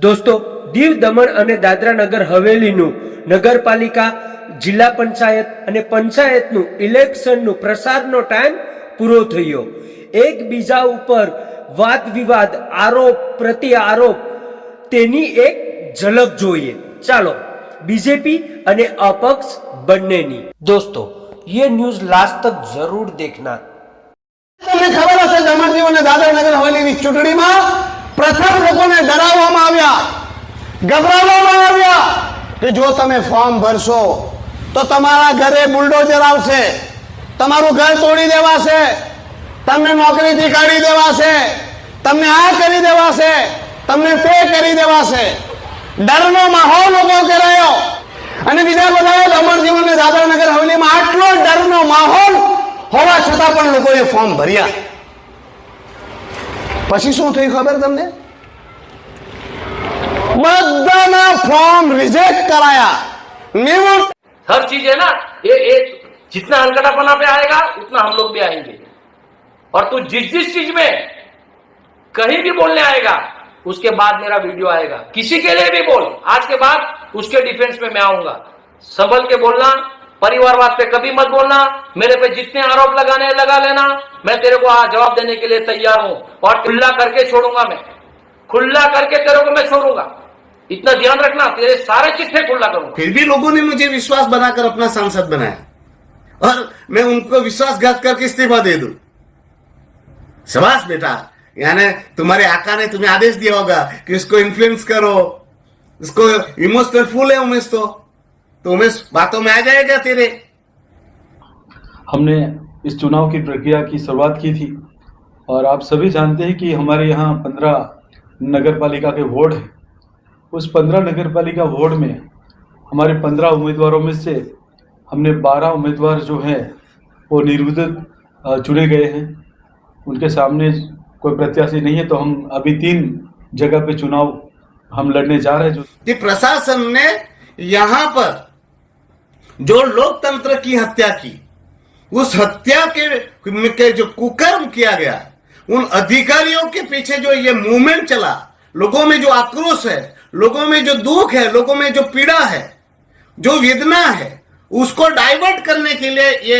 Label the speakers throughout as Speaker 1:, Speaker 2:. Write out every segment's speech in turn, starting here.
Speaker 1: દોસ્તો દીવ દમણ અને દાદરા નગર હવેલીનું નગરપાલિકા જિલ્લા પંચાયત અને પંચાયતનું ઇલેક્શનનું પ્રસારનો ટાઈમ પૂરો થયો એકબીજા ઉપર વાદ વિવાદ આરોપ પ્રતિ આરોપ તેની એક ઝલક જોઈએ ચાલો બીજેપી અને અપક્ષ બંનેની દોસ્તો ये न्यूज लास्ट तक जरूर देखना
Speaker 2: તમને ખબર હશે દમણદીવ અને દાદરાનગર હવેલીની ચૂંટણીમાં પ્રથમ લોકોને ડરાવવામાં આવ્યા, ગભરાવવામાં આવ્યા કે જો તમે ફોર્મ ભરશો, તો તમારા ઘરે બુલડોઝર આવશે, તમારું ઘર તોડી દેવાશે, તમને નોકરીથી કાઢી દેવાશે, તમને આ કરી દેવાશે, તમને તે કરી દેવાશે. ડરનો માહોલ ઊભો કરાયો. અને બીજા બધા દમણ અને દાદરાનગર હવેલીમાં આટલો ડરનો માહોલ હોવા છતાં પણ લોકોએ ફોર્મ ભર્યા. પછી શું થયું ખબર તમને બધાના ફોર્મ રિજેક્ટ કરાયા નેવું
Speaker 3: हर चीज है ना ये ये जितना हलकटापना पे आएगा उतना हम लोग भी आएंगे और तू जिस जिस चीज में कहीं भी बोलने आएगा उसके बाद मेरा वीडियो आएगा किसी के लिए भी बोल आज के बाद उसके डिफेंस में मैं आऊंगा संभल के बोलना परिवारवाद पे कभी मत बोलना। मेरे पे जितने आरोप लगाने लगा लेना। मैं तेरे को आज जवाब देने के लिए तैयार हूँ और खुला करके छोड़ूँगा मैं। खुला करके तेरे को मैं छोड़ूँगा। इतना ध्यान रखना, तेरे सारे चिट्ठे खुला करूँगा।
Speaker 4: फिर भी लोगों ने मुझे विश्वास बनाकर अपना सांसद बनाया। और मैं उनको विश्वासघात करके इस्तीफा दे दू। शाबाश बेटा, यानी तुम्हारे आका ने तुम्हें आदेश दिया होगा कि इसको इन्फ्लुएंस करो। इसको इमोशनल फुल है उमेश तो। तो उमेश बातों में आ जाएगा तेरे।
Speaker 5: हमने इस चुनाव की प्रक्रिया की शुरुआत की थी और आप सभी जानते हैं कि हमारे यहाँ पंद्रह नगर पालिका के वार्ड हैं। उस पंद्रह नगर पालिका वार्ड में हमारे पंद्रह उम्मीदवारों में से हमने बारह उम्मीदवार जो हैं वो निर्विदित चुने गए हैं। उनके सामने कोई प्रत्याशी नहीं है तो हम अभी तीन जगह पे चुनाव हम लड़ने जा रहे हैं जो
Speaker 4: प्रशासन ने यहाँ पर जो लोकतंत्र की हत्या की उस हत्या के, के जो कुकर्म किया गया उन अधिकारियों के पीछे जो ये मूवमेंट चला लोगों में जो आक्रोश है लोगों में जो दुख है लोगों में जो पीड़ा है जो वेदना है उसको डाइवर्ट करने के लिए ये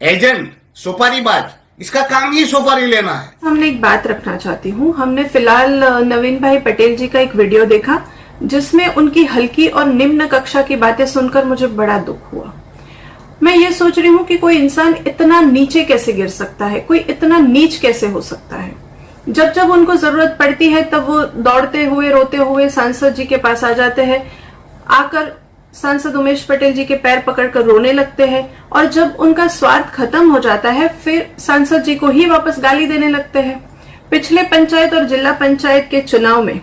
Speaker 4: एजेंट सुपारीबाज इसका काम ही सुपारी लेना है।
Speaker 6: हमने एक बात रखना चाहती हूँ। हमने फ़िलहाल नवीन भाई पटेल जी का एक वीडियो देखा। जिसमें उनकी हल्की और निम्न कक्षा की बातें सुनकर मुझे बड़ा दुख हुआ। मैं ये सोच रही हूँ कि कोई इंसान इतना नीचे कैसे गिर सकता है? कोई इतना नीच कैसे हो सकता है? जब जब उनको ज़रूरत पड़ती है, तब वो दौड़ते हुए, रोते हुए सांसद जी के पास आ जाते हैं। आकर सांसद उमेश पटेल जी के पैर पकड़कर रोने लगते हैं और जब उनका स्वार्थ खत्म हो जाता है, फिर सांसद जी को ही वापस गाली देने लगते हैं। पिछले पंचायत और जिला पंचायत के चुनाव में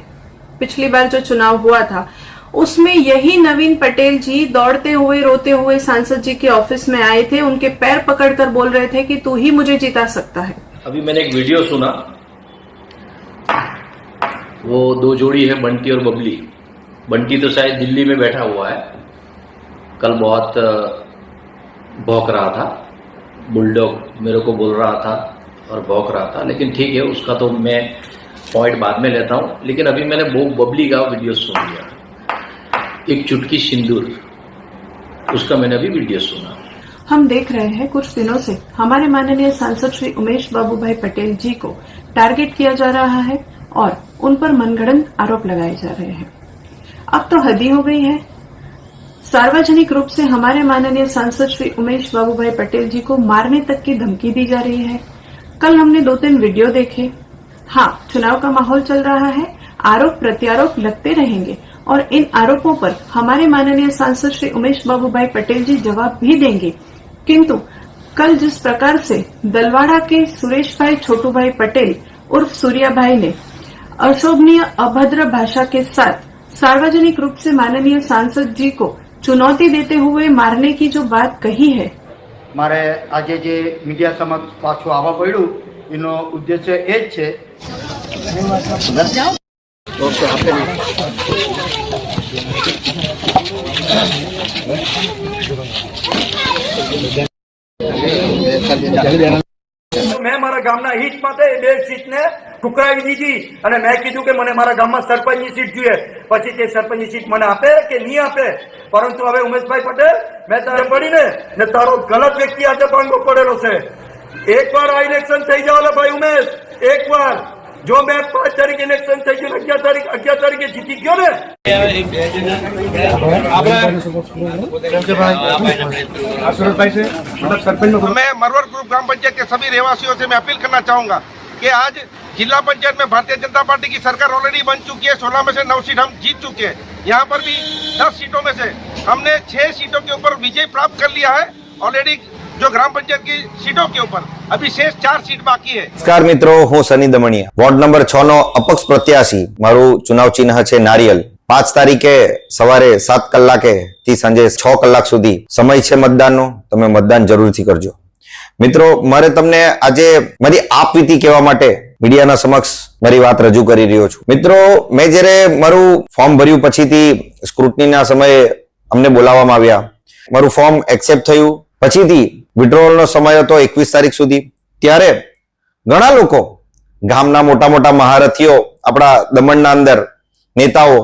Speaker 6: पिछली बार जो चुनाव हुआ था, उसमें यही नवीन पटेल जी दौड़ते हुए, रोते हुए सांसद जी के ऑफ़िस में आए थे। उनके पैर पकड़कर बोल रहे थे कि तू ही मुझे जिता सकता है।
Speaker 3: अभी मैंने एक वीडियो सुना। वो दो जोड़ी है, बंटी और बबली। बंटी तो शायद दिल्ली में बैठा हुआ है। कल बहुत भौंक रहा था। बुलडॉग मेरे को बोल रहा था और भौंक रहा था, लेकिन ठीक है, उसका तो मैं पॉइंट बाद में लेता हूँ, लेकिन अभी मैंने वो बबली का वीडियो सुन लिया। एक चुटकी सिंदूर, उसका मैंने अभी वीडियो सुना।
Speaker 6: हम देख रहे हैं कुछ दिनों से हमारे माननीय सांसद श्री उमेश बाबू भाई पटेल जी को टारगेट किया जा रहा है और उन पर मनगढ़ंत आरोप लगाए जा रहे हैं। अब तो हद ही हो गई है। सार्वजनिक रूप से हमारे माननीय सांसद श्री उमेश बाबू भाई पटेल जी को मारने तक की धमकी दी जा रही है। कल हमने दो तीन वीडियो देखे। हाँ चुनाव का माहौल चल रहा है आरोप प्रत्यारोप लगते रहेंगे और इन आरोपों पर हमारे माननीय सांसद श्री उमेश बाबू भाई पटेल जी जवाब भी देंगे किंतु कल जिस प्रकार से दलवाड़ा के सुरेश भाई छोटू भाई पटेल उर्फ सूर्या भाई ने अशोभनीय अभद्र भाषा के साथ सार्वजनिक रूप से माननीय सांसद जी को चुनौती देते हुए मारने की जो बात कही है
Speaker 7: મારે આજે જે મીડિયા સમક્ષ પાછું આવવા પડ્યું એનો ઉદ્દેશ્ય એ જ છે.
Speaker 8: મેં મારા ગામના હિત માટે બે સીટને ટુકરાવી દીધી અને મેં કીધું કે મને મારા ગામમાં સરપંચની સીટ જોઈએ. પછી તે સરપંચની સીટ મને આપે કે નહીં આપે? પરંતુ હવે ઉમેશભાઈ પટેલ, મેં તારે પડીને ને તારો ગલત વ્યક્તિ આજે પાંગો પડેલો છે. એકવાર આ ઇલેક્શન થઈ જાવ ભાઈ ઉમેશ એકવાર જો મેં પાંચ તારીખે ઇલેક્શન થઈ ગયું અગિયાર તારીખ અગિયાર તારીખે જીતી ગયો ને
Speaker 9: मैं मरवर ग्रुप ग्राम पंचायत के सभी रहवासियों से मैं अपील करना चाहूंगा कि आज जिला पंचायत में भारतीय जनता पार्टी की सरकार ऑलरेडी बन चुकी है सोलह में से नौ सीट हम जीत चुके हैं यहाँ पर भी दस सीटों में से हमने छह सीटों के ऊपर विजय प्राप्त कर लिया है ऑलरेडी जो ग्राम पंचायत की सीटों के ऊपर अभी शेष चार सीट बाकी है
Speaker 10: નમસ્કાર મિત્રો હું સની દમણિયા વોર્ડ નંબર છ નો અપક્ષ પ્રત્યાશી મારું ચુનાવ ચિહ્ન છે નારિયેલ પાંચ તારીખે સવારે સાત કલાકે થી સાંજે છ કલાક સુધી સમય છે મતદાનનો તમે મતદાન જરૂરથી કરજો મિત્રો મારે તમને આજે મારી આપવીતી કહેવા માટે મીડિયાના સમક્ષ મારી વાત રજૂ કરી રહ્યો છું મિત્રો મેં જ્યારે મારું ફોર્મ ભર્યું પછીથી સ્ક્રુટનીના સમયે અમને બોલાવવામાં આવ્યા મારું ફોર્મ એક્સેપ્ટ થયું પછીથી વિડ્રોવલનો સમય હતો એકવીસ તારીખ સુધી. ત્યારે ઘણા લોકો ગામના મોટા મોટા મહારથીઓ, આપણા દમણના અંદર નેતાઓ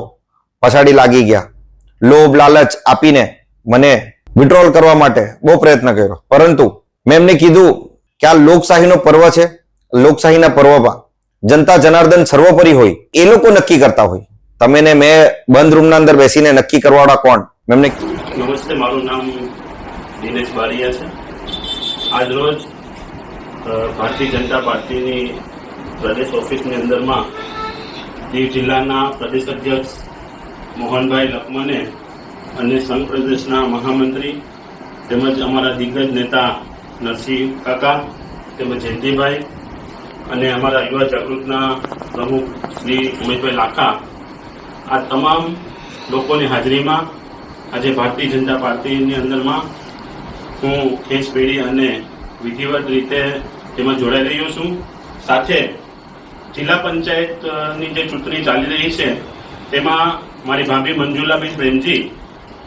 Speaker 10: પછાડી લાગી ગયા. લોભ, લાલચ આપીને મને વિડ્રોલ કરવા માટે બહુ પ્રયત્ન કર્યો. પરંતુ મેં એમને કીધું કે આ લોકશાહીનો પર્વ છે. લોકશાહીના પર્વમાં જનતા જનાર્દન સર્વોપરી હોય, એ લોકો નક્કી કરતા હોય. તમે ને મેં બંધ રૂમના અંદર બેસીને નક્કી કરવાવાળા કોણ? મેમને
Speaker 11: નમસ્તે, મારું નામ દિનેશ બારિયા છે. આજ રોજ ભારતીય જનતા પાર્ટીની પ્રદેશ ઓફિસની અંદરમાં દીવ જિલ્લાના પ્રદેશ અધ્યક્ષ મોહનભાઈ લખમને અને સંઘ પ્રદેશના મહામંત્રી તેમજ અમારા દિગ્ગજ નેતા નરસિંહ કાકા તેમજ જયંતિભાઈ અને અમારા યુવા જાગૃતના પ્રમુખ શ્રી ઉમેશભાઈ લાખા, આ તમામ લોકોની હાજરીમાં આજે ભારતીય જનતા પાર્ટીની અંદરમાં હું ખેસ પેઢી અને વિધિવત રીતે તેમાં જોડાઈ રહ્યો છું. સાથે જિલ્લા પંચાયતની જે ચૂંટણી ચાલી રહી છે, તેમાં મારી ભાભી મંજુલાબેન પ્રેમજી,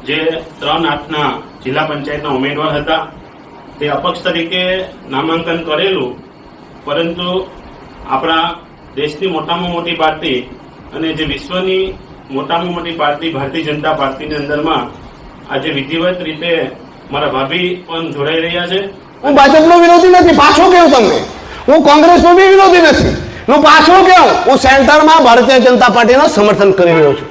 Speaker 11: જે ત્રણ આઠના જિલ્લા પંચાયતના ઉમેદવાર હતા, તે અપક્ષ તરીકે નામાંકન કરેલું. પરંતુ આપણા દેશની મોટામાં મોટી પાર્ટી અને જે વિશ્વની મોટામાં મોટી પાર્ટી ભારતીય જનતા પાર્ટીની અંદરમાં આજે વિધિવત રીતે મારા ભાભી પણ જોડાઈ રહ્યા છે.
Speaker 2: હું ભાજપનો વિરોધી નથી, પાછો કેવું તમને. હું કોંગ્રેસનો બી વિરોધી નથી. હું પાછો કેવું હું સેન્ટરમાં ભારતીય જનતા પાર્ટીનો સમર્થન કરી રહ્યો છું.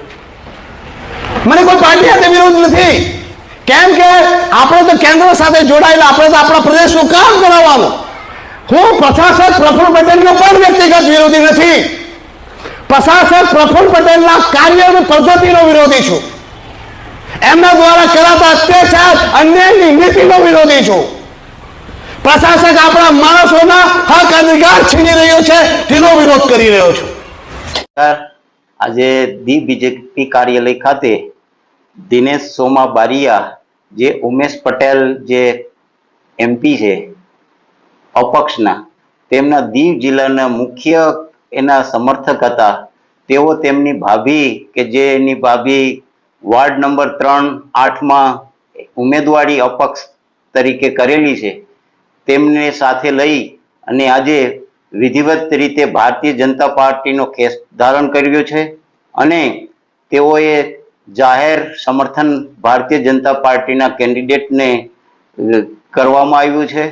Speaker 2: મને કોઈ પાર્ટી સાથે વિરોધ નથી. કેમ કે આપણે તો કેન્દ્ર સાથે જોડાયેલા, આપણે તો આપણા પ્રદેશનું કામ કરાવવાનું. હું પ્રશાસક પ્રફુલ પટેલનો પણ વ્યક્તિગત વિરોધી નથી. પ્રશાસક પ્રફુલ્લ પટેલના કાર્ય અને પદ્ધતિનો વિરોધી છું. એમના દ્વારા કરાતા અત્યાચાર અન્યાયની નીતિનો વિરોધી છું. પ્રશાસક આપણા માણસોના હક અધિકાર છીની રહ્યો છે, તેનો વિરોધ કરી રહ્યો છું.
Speaker 12: આજે દી બીજેપી કાર્યાલય ખાતે દિનેશ સોમા બારિયા જે ઉમેશ પટેલ જે એમપી છે, અપક્ષના, તેમના દીવ જિલ્લાના મુખ્ય એના સમર્થક હતા. તેઓ તેમની ભાભી કે જે એની ભાભી વોર્ડ નંબર ત્રણ, આઠમાં ઉમેદવારી અપક્ષ તરીકે કરેલી છે. તેમને સાથે લઈ અને આજે વિધિવત રીતે ભારતીય જનતા પાર્ટીનો કેસ ધારણ કર્યો છે અને તેઓએ જાહેર સમર્થન ભારતીય જનતા પાર્ટીના કેન્ડિડેટને કરવામાં આવ્યું છે.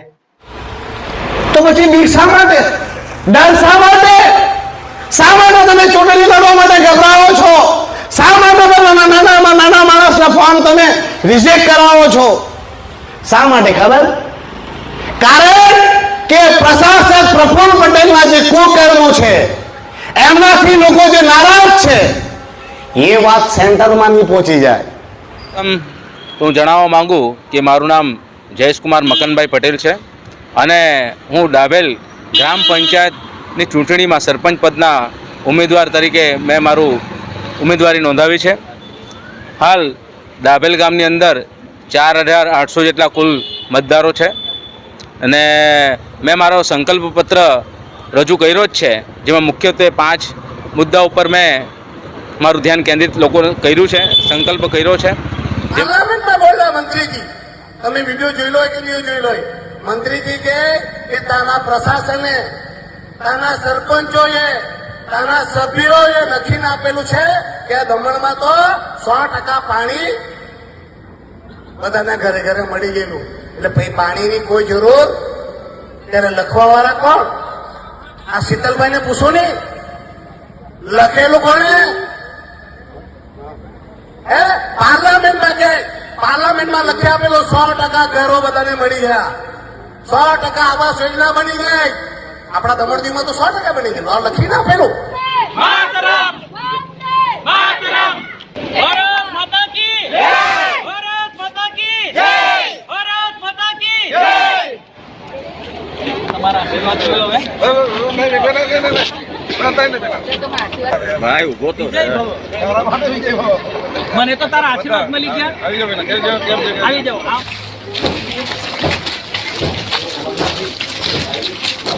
Speaker 2: તો પછી શા માટે? શા માટે? શા માટે તમે ચૂંટણી લડવા માટે ગભરાવો છો? શા માટે તમે નાના નાના માણસના ફોર્મ તમે રિજેક્ટ કરાવો છો. શા માટે ખબર? કારણ કે પ્રશાસક પ્રફુલ્લ પટેલના જે કુકર્મો છે. એમનાથી લોકો જે નારાજ છે, એ વાત સેન્ટરમાં નહીં પહોંચી જાય.
Speaker 13: હું જણાવવા માંગુ કે મારું નામ જયેશકુમાર મકનભાઈ પટેલ છે અને હું ડાભેલ ગ્રામ પંચાયતની ચૂંટણીમાં સરપંચ પદના ઉમેદવાર તરીકે મેં મારું ઉમેદવારી નોંધાવી છે. હાલ દાભેલ ગામની અંદર ચાર હજાર આઠસો જેટલા કુલ મતદારો છે. અને મેં મારો સંકલ્પ પત્ર રજૂ કર્યો જ છે, જેમાં મુખ્યત્વે પાંચ મુદ્દા ઉપર મેં મારું ધ્યાન કેન્દ્રિત લોકો કર્યું છે, સંકલ્પ કર્યો છે.
Speaker 8: તમે વીડિયો જોઈ લો કે નહીં જોઈ લો મંત્રીજી કે તાના પ્રશાસને,
Speaker 14: તાના સરપંચોએ ત્યાંના સભ્યોએ લખીને આપેલું છે કે દમણમાં તો સો ટકા પાણી બધાના ઘરે ઘરે મળી ગયેલું. એટલે ભાઈ, પાણીની કોઈ જરૂર ત્યારે લખવા વાળા કોણ? આ શીતલભાઈને પૂછો ને. લખેલું કોણે? હે? પાર્લામેન્ટમાં કે પાર્લામેન્ટમાં લખી આપેલું સો ટકા ઘરો બધાને મળી ગયા. સો ટકા આવાસ યોજના બની ગઈ. આપણા દમણદીમાં તો સો ટકા બની ગયેલું. આ લખીને આપેલું
Speaker 15: મને તો તારા આશીર્વાદ મળી ગયા. આવી જાઓ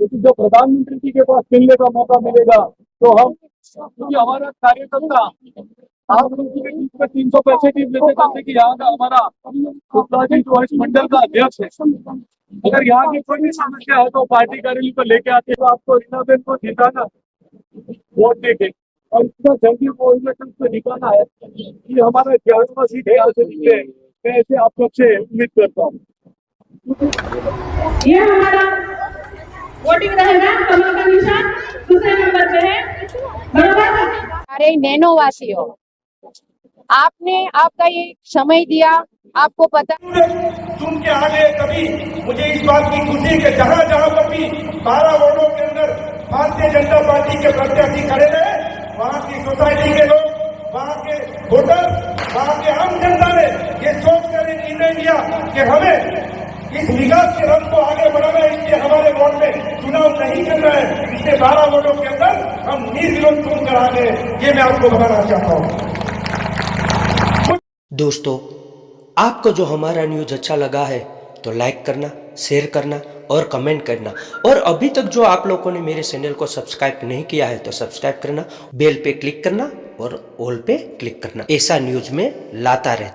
Speaker 5: क्योंकि जो प्रधानमंत्री जी के पास मिलने का मौका मिलेगा तो हम क्योंकि हमारा कार्यकर्ता आप लोगों के तीन सौ पैंसठ लेते जैसे कि यहाँ का हमारा शुक्ला जी इस मंडल का अध्यक्ष है। अगर यहाँ की कोई भी समस्या है तो पार्टी कार्यालय को लेके आते हैं तो आपको रीनाबेन को जिताना वोट देके, और इतना जल्दी वो इलेक्शन को निकालना है ये हमारा ग्यारहवा सीट है से मैं ऐसे आप लोग से उम्मीद करता हूँ।
Speaker 16: वोटिंग रहेगा कमल का निशान दूसरे नंबर पे है बराबर
Speaker 17: अरे नैनो वासियों आपने आपका ये समय दिया आपको पता
Speaker 8: चुन के आ गए कभी मुझे इस बात की खुशी है जहाँ जहाँ जहाँ पर भी बारह वार्डों के अंदर भारतीय जनता पार्टी के प्रत्याशी खड़े रहे वहाँ की सोसाइटी के लोग वहाँ के वोटर वहाँ के आम जनता ने ये सोच कर निर्णय लिया कि हमें इस विकास के रंग को आगे बढ़ाना इसलिए हमारे चुनाव नहीं करना है। इसलिए बारह वार्डों के अंदर हम निर्विरोध चुन कर गए ये मैं आपको बताना चाहता हूँ।
Speaker 1: दोस्तों, आपको जो हमारा न्यूज़ अच्छा लगा है तो लाइक करना शेयर करना और कमेंट करना। और अभी तक जो आप लोगों ने मेरे चैनल को सब्सक्राइब नहीं किया है तो सब्सक्राइब करना बेल पे क्लिक करना और ऑल पे क्लिक करना। ऐसा न्यूज़ में लाता रहता।